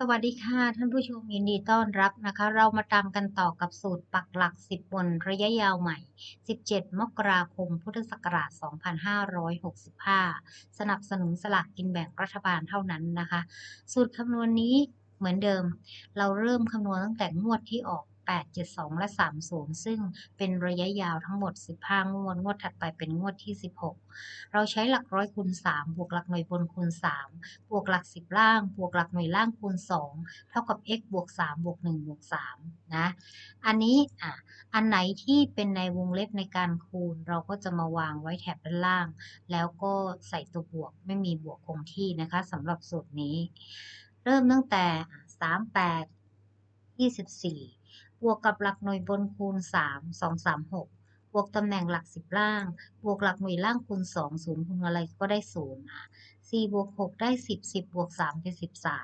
สวัสดีค่ะ ท่านผู้ชมยินดีต้อนรับนะคะ เรามาตามกันต่อกับสูตรปักหลัก 10 บนระยะยาวใหม่ 17 มกราคม พุทธศักราช 2565 สนับสนุนสลากกินแบ่งรัฐบาลเท่านั้นนะคะ สูตรคำนวณนี้เหมือนเดิม เราเริ่มคำนวณตั้งแต่งวดที่ออก 8 72 และ 30 ซึ่งเป็นระยะยาวทั้งหมด 15 งวด งวดถัดไปเป็นงวดที่ 16 เราใช้หลักร้อยคูณ 3 บวกหลักหน่วยบนคูณ 3 บวกหลัก 10 ล่าง บวกหลักหน่วยล่างคูณ 2 เท่ากับ x บวก 3 บวก 1 บวก 3 นะ อันนี้อะอันไหนที่เป็นในวงเล็บในการคูณ เราก็จะมาวางไว้แถบด้านล่าง แล้วก็ใส่ตัวบวกไม่มีบวกคงที่นะคะสำหรับสูตรนี้ เริ่มตั้งแต่ 38 24 บวกกับหลักหน่วยบนคูณ 3 2 3 6 บวกตำแหน่งหลัก 10 ล่าง บวกหลักหน่วยล่างคูณ 2 0คูณอะไรก็ได้0อะ4บวก6ได้ 10 10บวก3เป็น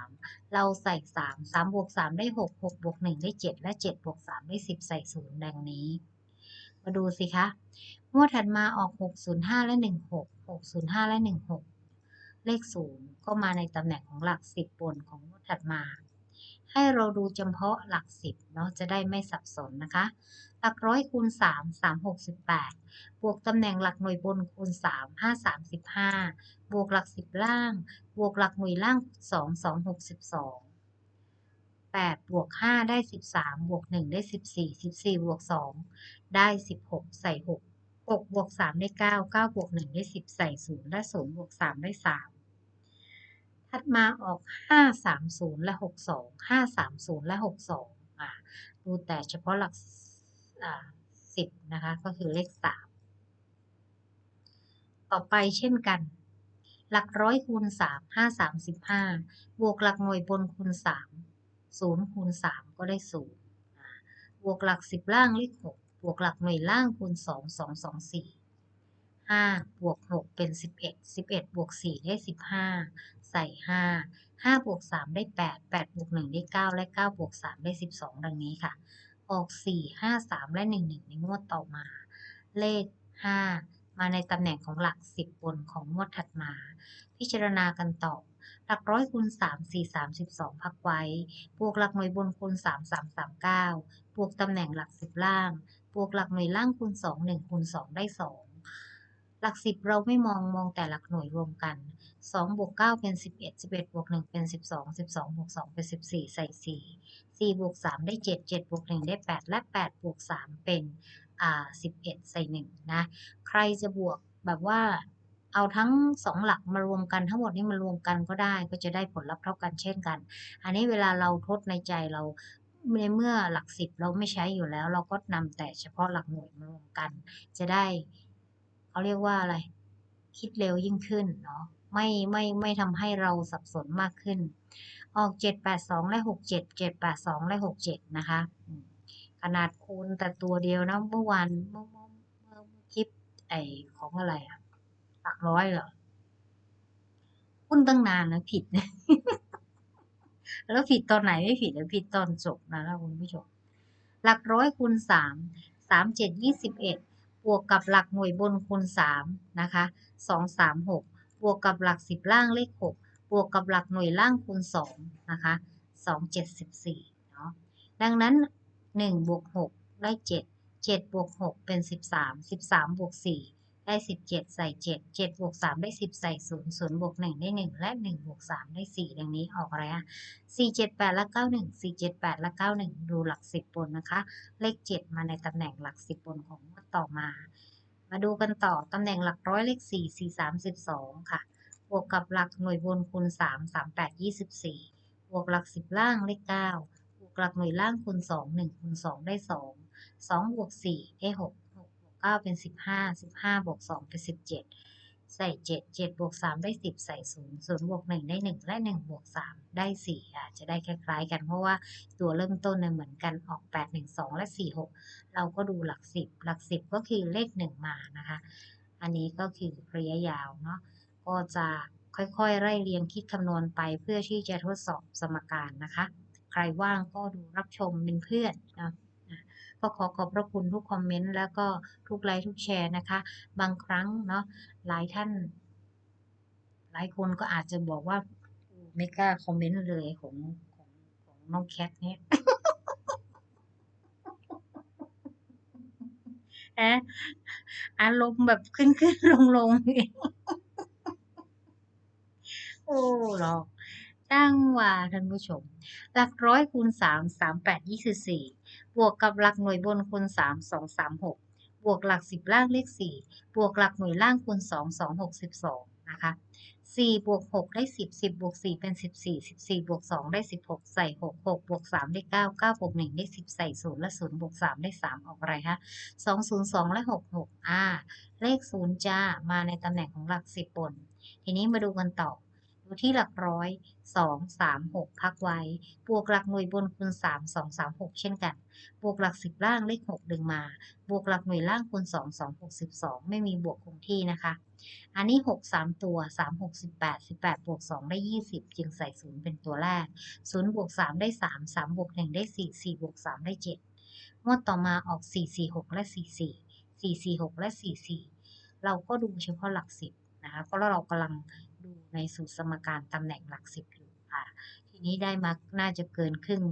13 เราใส่ 3 3บวก3ได้ 6 6บวก1ได้ 7 และ 7 บวก 3 ได้ 10 ใส่ 0 ดังนี้ มาดูสิคะงวดถัดมาออก 605 และ 16 605 และ 16 เลข 0 ก็มาในตำแหน่งของหลัก 10 บนของงวดถัดมา ให้เราดูเฉพาะหลัก10เนาะจะได้ไม่สับสนนะคะ หลักร้อยคูณ3 3 68บวกตำแหน่งหลักหน่วยบนคูณ3 5 35บวกหลัก10ล่าง บวกหลักหน่วยล่าง2 2 62 8บวก5ได้13บวก1ได้14 14บวก2ได้16ใส่6 6บวก3ได้9 9บวก1ได้10ใส่0และ0บวก3ได้3 ถัดมาออก 5 3 0 และ 62 5 3 0 และ 62อะดูแต่เฉพาะหลักอ่า10 นะคะ ก็คือเลข 3 ต่อไปเช่นกัน หลักร้อยคูณ 3 5 35บวกหลักหน่วยบนคูณ 3 0คูณ 3 ก็ได้ 0 บวกหลัก 10 ล่างเลข 6 บวกหลักหน่วยล่างคูณ 2 2 2 4 5บวก6เป็น11 11บวก4ได้15ใส่5 5บวก3ได้8 8บวก1ได้9และ9บวก3ได้12ดังนี้ค่ะ ออก4 5 3และ1 1ในงวดต่อมา เลข5มาในตำแหน่งของหลัก10บนของงวดถัดมา พิจารณากันต่อหลักร้อยคูณ3 4 32พักไว้ บวกหลักหน่วยบนคูณ3 3 3 9บวกตำแหน่งหลัก10ล่าง บวกหลักหน่วยล่างคูณ2 1คูณ2ได้2 หลัก10เราไม่มองมองแต่หลักหน่วยรวมกัน2บวก9เป็น11 11บวก1เป็น12 12บวก2เป็น14ใส่4 4บวก3ได้7 7บวก1ได้8และ8บวก3เป็นอ่า11ใส่1นะ ใครจะบวกแบบว่าเอาทั้ง2หลักมารวมกันทั้งหมดนี้มารวมกันก็ได้ก็จะได้ผลลัพธ์เท่ากันเช่นกัน อันนี้เวลาเราทดในใจเราในเมื่อหลัก10เราไม่ใช้อยู่แล้ว เราก็นำแต่เฉพาะหลักหน่วยมารวมกัน จะได้ เขาเรียกว่าอะไร คิดเร็วยิ่งขึ้นเนาะไม่ไม่ไม่ทำให้เราสับสนมากขึ้น ออก 782 และ 67 782 และ 67 นะคะ ขนาดคูณแต่ตัวเดียวนะ เมื่อวานเมื่อเมื่อเมื่อคลิปไอของอะไรอะหลักร้อยเหรอหุ้นตั้งนานนะผิด แล้วผิดตอนไหนไม่ผิดแล้วผิดตอนจบนะนะคุณผู้ชม หลักร้อยคูณสามสามเจ็ดยี่สิบเอ็ด บวกกับหลักหน่วยบนคูณสามนะคะสองสามหกบวกกับหลักสิบล่างเลขหกบวกกับหลักหน่วยล่างคูณสองนะคะสองเจ็ดสิบสี่เนาะดังนั้นหนึ่งบวกหกได้เจ็ดเจ็ดบวกหกเป็นสิบสามสิบสามบวกสี่ ได้สิบเจ็ดใส่เจ็ดเจ็ดบวกสามได้สิบใส่ศูนย์ศูนย์บวกหนึ่งได้หนึ่งและหนึ่งบวกสามได้สี่ดังนี้ออกอะไรอะสี่เจ็ดแปดและเก้าหนึ่งสี่เจ็ดแปดและเก้าหนึ่งดูหลักสิบบนนะคะ เลขเจ็ดมาในตำแหน่งหลักสิบบนของงวดต่อมา มาดูกันต่อตำแหน่งหลักร้อยเลขสี่สี่สามสิบสองค่ะ บวกกับหลักหน่วยบนคูณสามสามแปดยี่สิบสี่บวกหลักสิบล่างเลขเก้าบวกหลักหน่วยล่างคูณสองหนึ่งคูณสองได้สองสองบวกสี่ได้หก กบวกเก้าเป็นสิบห้าสิบห้าบวกสองเป็นสิบเจ็ดใส่เจ็ดเจ็ดบวกสามได้สิบใส่ศูนย์ศูนย์บวกหนึ่งได้หนึ่งและหนึ่งบวกสามได้สี่อาจจะได้คล้ายๆกันเพราะว่าตัวเริ่มต้นเนี่ยเหมือนกันออกแปดหนึ่งสองและสี่หกเราก็ดูหลักสิบหลักสิบก็คือเลขหนึ่งมานะคะ อันนี้ก็คือระยะยาวเนาะก็จะค่อยๆ ไล่เรียงคิดคำนวณไปเพื่อที่จะทดสอบสมการนะคะ ใครว่างก็ดูรับชมเป็นเพื่อนนะนะ ก็ขอขอบพระคุณทุกคอมเมนต์แล้วก็ทุกไลค์ทุกแชร์นะคะ บางครั้งเนาะหลายท่าน หลายคนก็อาจจะบอกว่าไม่กล้าคอมเมนต์เลยของของของน้องแคทเนี่ยแอะอารมณ์แบบขึ้นขึ้นลงลงโอ้หรอกช่างว่าท่านผู้ชม หลักร้อยคูณสามสามแปดยี่สิบสี่ บวกกับหลักหน่วยบนคูณสามสองสามหกบวกหลักสิบล่างเลขสี่บวกหลักหน่วยล่างคูณสองสองหกสิบสองนะคะสี่บวกหกได้สิบสิบบวกสี่เป็นสิบสี่สิบสี่บวกสองได้สิบหกใส่หกหกบวกสามได้เก้าเก้าบวกหนึ่งได้สิบใส่ศูนย์และศูนย์บวกสามได้สามออกอะไรคะสองศูนย์สองและหกหกอ่าเลขศูนย์จ้า มาในตำแหน่งของหลักสิบบน ทีนี้มาดูกันต่อ ดูที่หลักร้อยสองสามหกพักไว้ บวกหลักหน่วยบนคูณสามสองสามหกเช่นกัน บวกหลักสิบล่างเลขหกดึงมา บวกหลักหน่วยล่างคูณสองสองหกสิบสองไม่มีบวกคงที่นะคะ อันนี้หกสามตัวสามหกสิบแปดสิบแปดบวกสองได้ยี่สิบจึงใส่ศูนย์เป็นตัวแรกศูนย์บวกสามได้สามสามบวกหนึ่งได้สี่สี่บวกสามได้เจ็ดงวดต่อมาออกสี่สี่หกและสี่สี่สี่สี่หกและสี่สี่เราก็ดูเฉพาะหลักสิบนะคะเพราะเรากำลัง ในสูตรสมการตำแหน่งหลักสิบอยู่อะ ทีนี้ได้มาน่าจะเกินครึ่ง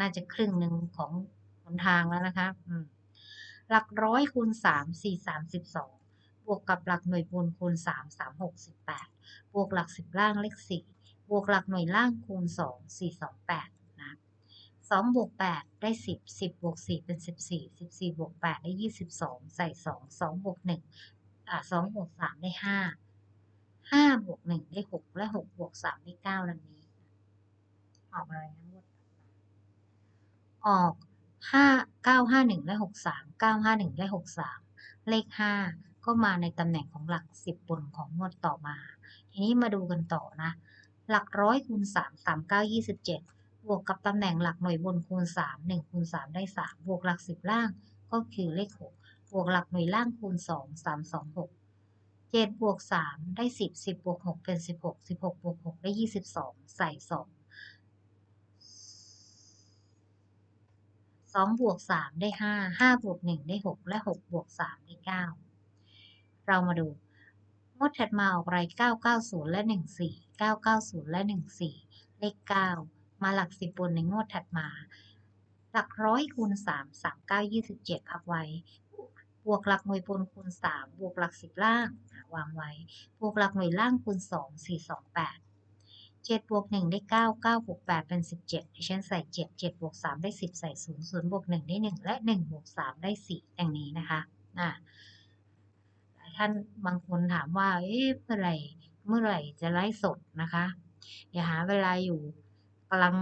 น่าจะครึ่งหนึ่งของหนทางแล้วนะคะหลักร้อยคูณสามสี่สามสิบสองบวกกับหลักหน่วยบนคูณสามสามหกสิบแปดบวกหลักสิบล่างเลขสี่บวกหลักหน่วยล่างคูณสองสี่สองแปดนะสองบวกแปดได้สิบสิบบวกสี่เป็นสิบสี่สิบสี่บวกแปดได้ยี่สิบสองใส่สองสองบวกหนึ่งอ่าสองบวกสามได้ห้า ห้าบวกหนึ่งได้หกและหกบวกสามได้เก้าดังนี้ ออกอะไรนะงวดถัดออกห้าเก้าห้าหนึ่งและหกสามเก้าห้าหนึ่งและหกสามเลขห้าก็มาในตำแหน่งของหลักสิบบนของงวดต่อมา ทีนี้มาดูกันต่อนะ หลักร้อยคูณสามสามเก้ายี่สิบเจ็ดบวกกับตำแหน่งหลักหน่วยบนคูณสามหนึ่งคูณสามได้สามบวกหลักสิบล่างก็คือเลขหกบวกหลักหน่วยล่างคูณสองสามสองหก เจ็ดบวกสามได้สิบสิบบวกหกเป็นสิบหกสิบหกบวกหกได้ยี่สิบสองใส่สองสองบวกสามได้ห้าห้าบวกหนึ่งได้หกและหกบวกสามได้เก้าเรามาดูงวดถัดมาออกอะไร990และ14 990และ14เลข9มาหลักสิบบนในงวดถัดมา หลักร้อยคูณ3 39 27พักไว้ บวกหลักหน่วยบนคูณ3บวกหลักสิบล่าง วางไว้ บวกหลักหน่วยล่างคูณ 2 4 2 8 7บวก1ได้ 9 9บวก8เป็น 17ดิฉันใส่ 7 7บวก3ได้ 10 ใส่ 0 0บวก1ได้ 1 และ1บวก3ได้4อย่างนี้นะคะอะท่านบางคนถามว่า เอ๊ะเมื่อไหร่เมื่อไหร่จะไลฟ์สดนะคะ อย่าหาเวลาอยู่กำลัง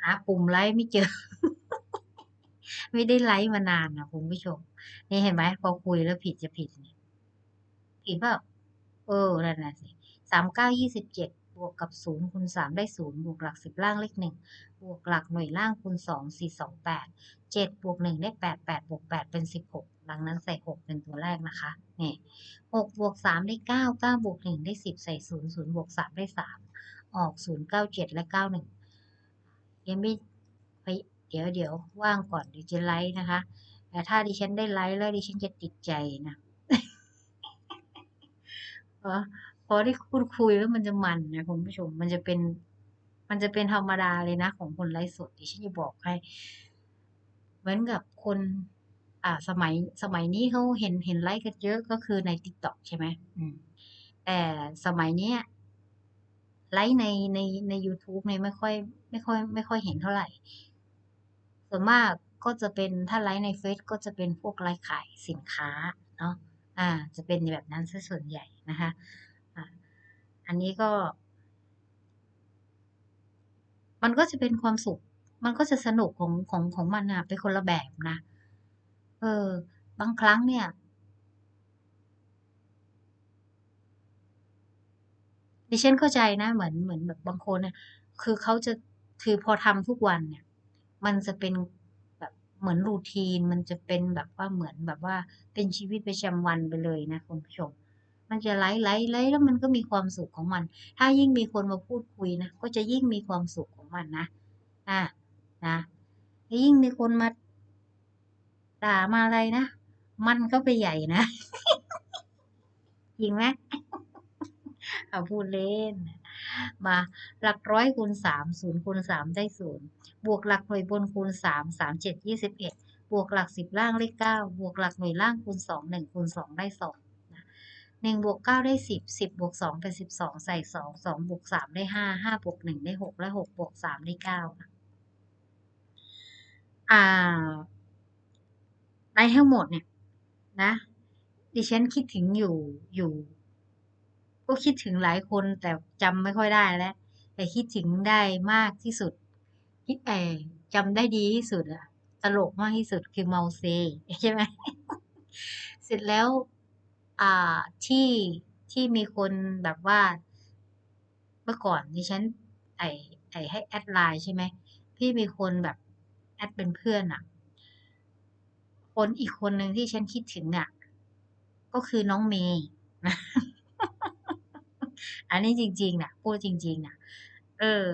หาปุ่มไลฟ์ไม่เจอ ไม่ได้ไลฟ์มานานนะคุณผู้ชม นี่เห็นไหมพอคุยแล้วผิดจะผิดนี่ผิดเปล่าเออนั่นน่ะสิสามเก้ายี่สิบเจ็ดบวกกับศูนย์คูณสามได้ศูนย์บวกหลักสิบล่างเลขหนึ่งบวกหลักหน่วยล่างคูณสองสี่สองแปดเจ็ดบวกหนึ่งได้แปดแปดบวกแปดเป็นสิบหกดังนั้นใส่หกเป็นตัวแรกนะคะนี่หกบวกสามได้เก้าเก้าบวกหนึ่งได้สิบใส่ศูนย์ศูนย์บวกสามได้สามออกศูนย์เก้าเจ็ดและเก้าหนึ่งยังไม่เดี๋ยวเดี๋ยวว่างก่อนเดี๋ยวจะไลฟ์นะคะ แต่ถ้าดิฉันได้ไลฟ์แล้วดิฉันจะติดใจนะพอได้พูดคุยแล้วมันจะมันนะคุณผู้ชม มันจะเป็น มันจะเป็นธรรมดาเลยนะของคนไลฟ์สดดิฉันจะบอกให้ เหมือนกับคน อ่าสมัยสมัยนี้เขาเห็นเห็นไลฟ์กันเยอะก็คือใน TikTok ใช่ไหมอืมแต่สมัยเนี้ยไลฟ์ในในในยูทูบเนี่ยไม่ค่อย ไม่ค่อย ไม่ค่อยเห็นเท่าไหร่ส่วนมาก ก็จะเป็นถ้าไลฟ์ในเฟซก็จะเป็นพวกไลฟ์ขายสินค้าเนาะอ่า จะเป็นแบบนั้นซะส่วนใหญ่นะคะอ่าอันนี้ก็ มันก็จะเป็นความสุข มันก็จะสนุกของของของมันน่ะเป็นคนละแบบนะ เออ บางครั้งเนี่ย ดิฉันเข้าใจนะ เหมือนเหมือนแบบบางคนเนี่ยคือเขาจะคือพอทำทุกวันเนี่ย มันจะเป็น เหมือน routine มันจะเป็นแบบว่าเหมือนแบบว่าเป็นชีวิตประจำวันไปเลยนะคุณผู้ชม มันจะไลฟ์ไลฟ์ไลฟ์แล้วมันก็มีความสุขของมัน ถ้ายิ่งมีคนมาพูดคุยนะก็จะยิ่งมีความสุขของมันนะอ่านะยิ่งมีคนมาด่ามาอะไรนะมันก็ไปใหญ่นะจริงไหมเอาพูดเล่น มาหลักร้อยคูณสามศูนย์คูณสามได้ศูนย์ บวกหลักหน่วยบนคูณสามสามเจ็ดยี่สิบเอ็ดบวกหลักสิบล่างเลขเก้าบวกหลักหน่วยล่างคูณสองหนึ่งคูณสองได้สองหนึ่งบวกเก้าได้สิบสิบบวกสองเป็นสิบสองใส่สองสองบวกสามได้ห้าห้าบวกหนึ่งได้หกและหกบวกสามได้เก้าอ่าในทั้งหมดเนี่ยนะดิฉันคิดถึงอยู่อยู่ ก็คิดถึงหลายคนแต่จำไม่ค่อยได้แล้ว แต่คิดถึงได้มากที่สุด คิดแอบจำได้ดีที่สุดอะตลกมากที่สุดคือเมาเซใช่ไหมเสร็จแล้ว อ่าที่ที่มีคนแบบว่า เมื่อก่อนดิฉัน ไอไอให้แอดไลน์ใช่ไหมพี่มีคนแบบแอดเป็นเพื่อนอะคนอีกคนหนึ่งที่ฉันคิดถึงอะก็คือน้องเมย์อันนี้จริงๆนะพูดจริง ๆนะเออ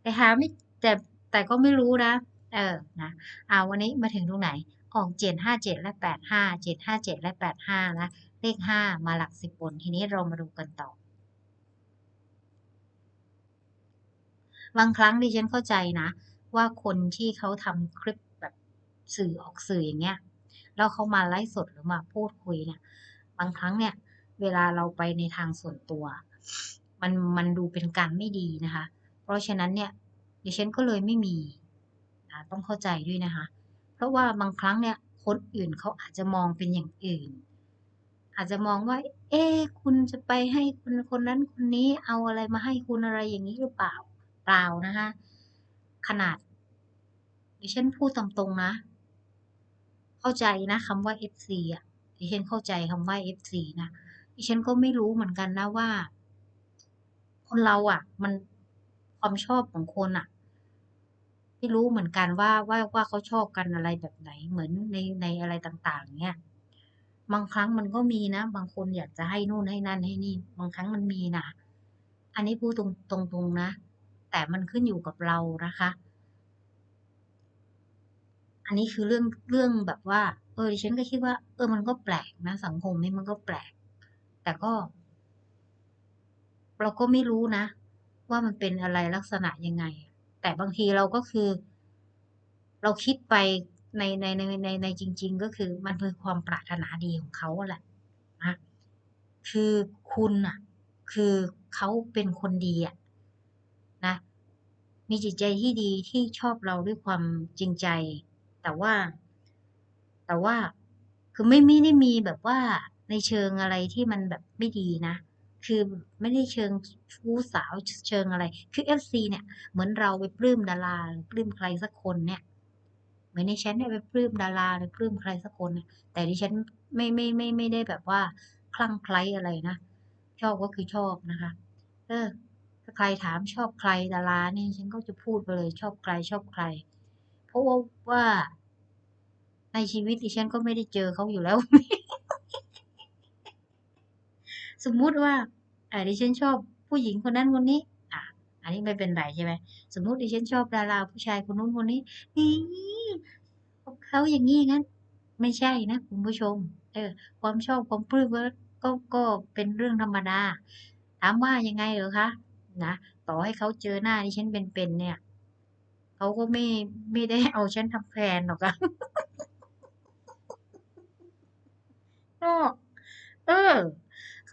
แต่หาไม่ แต่แต่ก็ไม่รู้นะ เออนะเอาวันนี้มาถึงตรงไหนออกเจ็ดห้าเจ็ดและแปดห้าเจ็ดห้าเจ็ดและแปดห้านะเลขห้ามาหลักสิบบนทีนี้เรามาดูกันต่อบางครั้งดิฉันเข้าใจนะ ว่าคนที่เขาทำคลิปแบบสื่อออกสื่ออย่างเงี้ยแล้วเขามาไลฟ์สดหรือมาพูดคุยเนี่ย บางครั้งเนี่ย เวลาเราไปในทางส่วนตัว มันมันดูเป็นการไม่ดีนะคะ เพราะฉะนั้นเนี่ย ดิฉันก็เลยไม่มีนะต้องเข้าใจด้วยนะคะ เพราะว่าบางครั้งเนี่ยคนอื่นเขาอาจจะมองเป็นอย่างอื่น อาจจะมองว่า เอ๊คุณจะไปให้คนคนนั้นคนนี้เอาอะไรมาให้คุณอะไรอย่างนี้หรือเปล่าเปล่านะคะขนาดดิฉันพูดตรงๆนะ เข้าใจนะคำว่า FC อะดิฉันเข้าใจคำว่า FC นะดิฉันก็ไม่รู้เหมือนกันนะว่า คนเราอะ มัน ความชอบของคนอะไม่รู้เหมือนกันว่าว่าว่าเขาชอบกันอะไรแบบไหน เหมือนในในอะไรต่าง ๆ เนี่ยบางครั้งมันก็มีนะ บางคนอยากจะให้นู่นให้นั่นให้นี่ บางครั้งมันมีนะอันนี้พูดตรงตรงตรงนะ แต่มันขึ้นอยู่กับเรานะคะ อันนี้คือเรื่องเรื่องแบบว่า เออดิฉันก็คิดว่า เออ มันก็แปลกนะ สังคมนี้มันก็แปลก แต่ก็ เราก็ไม่รู้นะ ว่ามันเป็นอะไรลักษณะยังไง แต่บางทีเราก็คือ เราคิดไปในในในในในจริง ๆ ก็คือมันเป็นความปรารถนาดีของเขาแหละนะคือคุณอะ คือเขาเป็นคนดีอะนะ มีจิตใจที่ดีที่ชอบเราด้วยความจริงใจ แต่ว่า แต่ว่าคือไม่ไม่ได้มีแบบว่าในเชิงอะไรที่มันแบบไม่ดีนะ คือไม่ได้เชิงชู้สาวเชิงอะไร คือเอฟซีเนี่ย เหมือนเราไปปลื้มดาราปลื้มใครสักคนเนี่ยเหมือนในฉันเนี่ยไปปลื้มดาราหรือปลื้มใครสักคนเนี่ยแต่ดิฉันไม่ไม่ไม่ไม่ได้แบบว่าคลั่งไคล้อะไรนะชอบก็คือชอบนะคะ เออถ้าใครถามชอบใครดาราเนี่ยฉันก็จะพูดไปเลยชอบใครชอบใคร เพราะว่าว่าในชีวิตดิฉันก็ไม่ได้เจอเขาอยู่แล้ว สมมุติว่าอ่าดิฉันชอบผู้หญิงคนนั้นคนนี้ อะอันนี้ไม่เป็นไรใช่ไหมสมมุติดิฉันชอบดาราผู้ชายคนนู้นคนนี้นี่เขาอย่างนี้งั้น ไม่ใช่นะคุณผู้ชม เออ ความชอบความปลื้มก็ก็เป็นเรื่องธรรมดา ถามว่ายังไงเหรอคะนะต่อให้เขาเจอหน้าดิฉันเป็นๆเนี่ยเขาก็ไม่ไม่ได้เอาฉันทำแฟนหรอกค่ะก็เออ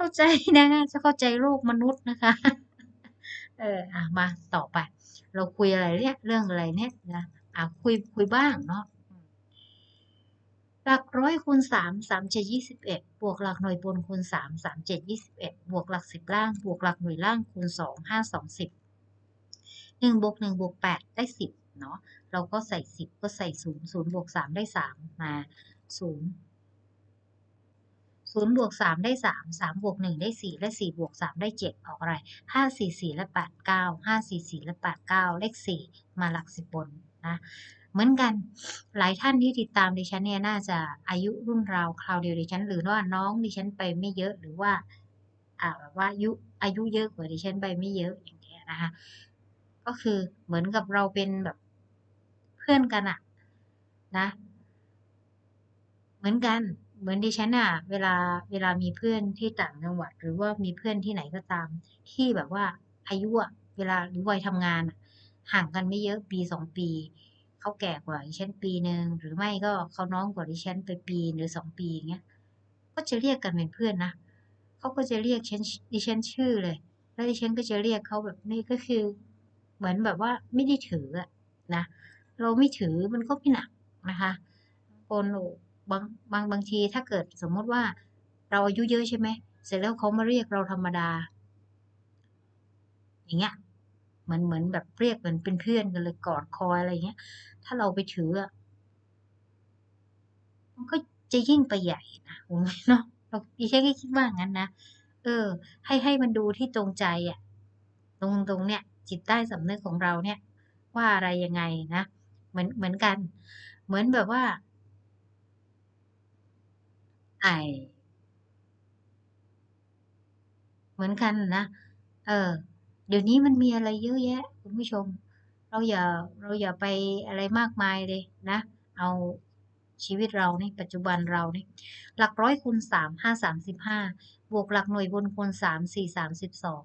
เข้าใจนะจะเข้าใจโลกมนุษย์นะคะ เอออะมาต่อไป เราคุยอะไรเนี่ยเรื่องอะไรเนี่ยนะอะคุยคุยบ้างเนาะหลักร้อยคูณสามสามเจ็ดยี่สิบเอ็ดบวกหลักหน่วยบนคูณสามสามเจ็ดยี่สิบเอ็ดบวกหลักสิบล่างบวกหลักหน่วยล่างคูณสองห้าสองสิบหนึ่งบวกหนึ่งบวกแปดได้สิบเนาะเราก็ใส่สิบก็ใส่ศูนย์ศูนย์บวกสามได้สามมาศูนย์ ศูนย์บวกสามได้สามสามบวกหนึ่งได้สี่และสี่บวกสามได้เจ็ดออกอะไรห้าสี่สี่และแปดเก้าห้าสี่สี่และแปดเก้าเลขสี่มาหลักสิบบนนะเหมือนกันหลายท่านที่ติดตามดิฉันเนี่ยน่าจะอายุรุ่นราวคราวเดียวดิฉัน หรือว่าน้องดิฉันไปไม่เยอะหรือว่าอ่าแบบว่าอายุอายุเยอะกว่าดิฉันไปไม่เยอะอย่างเงี้ยนะคะก็คือเหมือนกับเราเป็นแบบเพื่อนกันอะนะ เหมือนกัน เหมือนดิฉันอะเวลาเวลามีเพื่อนที่ต่างจังหวัด หรือว่ามีเพื่อนที่ไหนก็ตาม ที่แบบว่าอายุอะเวลาหรือวัยทำงานอะห่างกันไม่เยอะปีสองปีเขาแก่กว่าดิฉันปีหนึ่งหรือไม่ก็เขาน้องกว่าดิฉันไปปีหรือสองปีอย่างเงี้ยก็จะเรียกกันเป็นเพื่อนนะเขาก็จะเรียกฉันดิฉันชื่อเลย แล้วดิฉันก็จะเรียกเขาแบบนี้ก็คือ เหมือนแบบว่าไม่ได้ถืออะนะเราไม่ถือมันก็ไม่หนักนะคะคน บางบางบางทีถ้าเกิดสมมติว่าเราอายุเยอะใช่ไหมเสร็จแล้วเขามาเรียกเราธรรมดา อย่างเงี้ยเหมือนเหมือนแบบเรียกเหมือนเป็นเพื่อนกันเลยกอดคอยอะไรเงี้ย ถ้าเราไปถืออะมันก็จะยิ่งไปใหญ่นะผมเนาะเราดิฉันก็คิดว่างั้นนะเออ ให้ให้มันดูที่ตรงใจอะตรงตรงเนี้ยจิตใต้สำนึกของเราเนี่ย ว่าอะไรยังไงนะเหมือนเหมือนกัน เหมือนแบบว่า ไอ เหมือนกันนะ เออ เดี๋ยวนี้มันมีอะไรเยอะแยะ คุณผู้ชม เราอย่าเราอย่าไปอะไรมากมายเลยนะ เอาชีวิตเรานี่ปัจจุบันเรานี่หลักร้อยคูณสามห้าสามสิบห้าบวกหลักหน่วยบนคูณสามสี่สามสิบสอง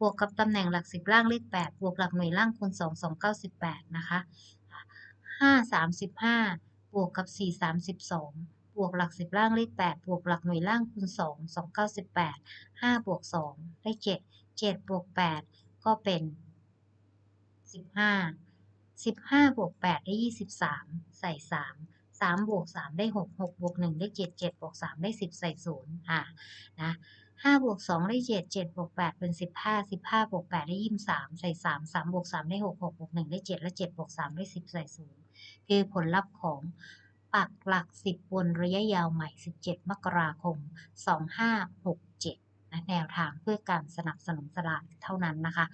บวกกับตำแหน่งหลักสิบล่างเลขแปดบวกหลักหน่วยล่างคูณสองสองเก้าสิบแปดนะคะห้าสามสิบห้าบวกกับสี่สามสิบสอง บวกหลักสิบล่างเลขแปดบวกหลักหน่วยล่างคูณสองสองเก้าสิบแปดห้าบวกสองได้เจ็ดเจ็ดบวกแปดก็เป็นสิบห้าสิบห้าบวกแปดได้ยี่สิบสามใส่สามสามบวกสามได้หกหกบวกหนึ่งได้เจ็ดเจ็ดบวกสามได้สิบใส่ศูนย์อ่านะห้าบวกสองได้เจ็ดเจ็ดบวกแปดเป็นสิบห้าสิบห้าบวกแปดได้ยี่สิบสามใส่สามสามบวกสามได้หกหกบวกหนึ่งได้เจ็ดและเจ็ดบวกสามได้สิบใส่ศูนย์คือผลลัพธ์ของ ปักหลักสิบบนระยะยาวใหม่สิบเจ็ดมกราคมสองห้าหกเจ็ดนะแนวทางเพื่อการสนับสนุนสลากเท่านั้นนะคะ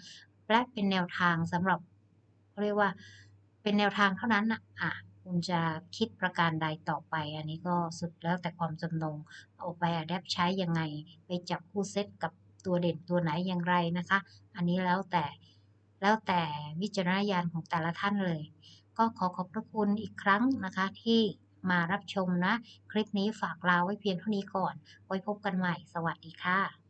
และเป็นแนวทางสำหรับเรียกว่าเป็นแนวทางเท่านั้นนะอะคุณจะคิดประการใดต่อไป อันนี้ก็สุดแล้วแต่ความจำนงเอาไปอัดแอปใช้ยังไง ไปจับคู่เซตกับตัวเด่นตัวไหนอย่างไรนะคะ อันนี้แล้วแต่แล้วแต่วิจารณญาณของแต่ละท่านเลย ก็ขอขอบพระคุณอีกครั้งนะคะที่ มารับชมนะ คลิปนี้ฝากลาไว้เพียงเท่านี้ก่อน ไว้พบกันใหม่ สวัสดีค่ะ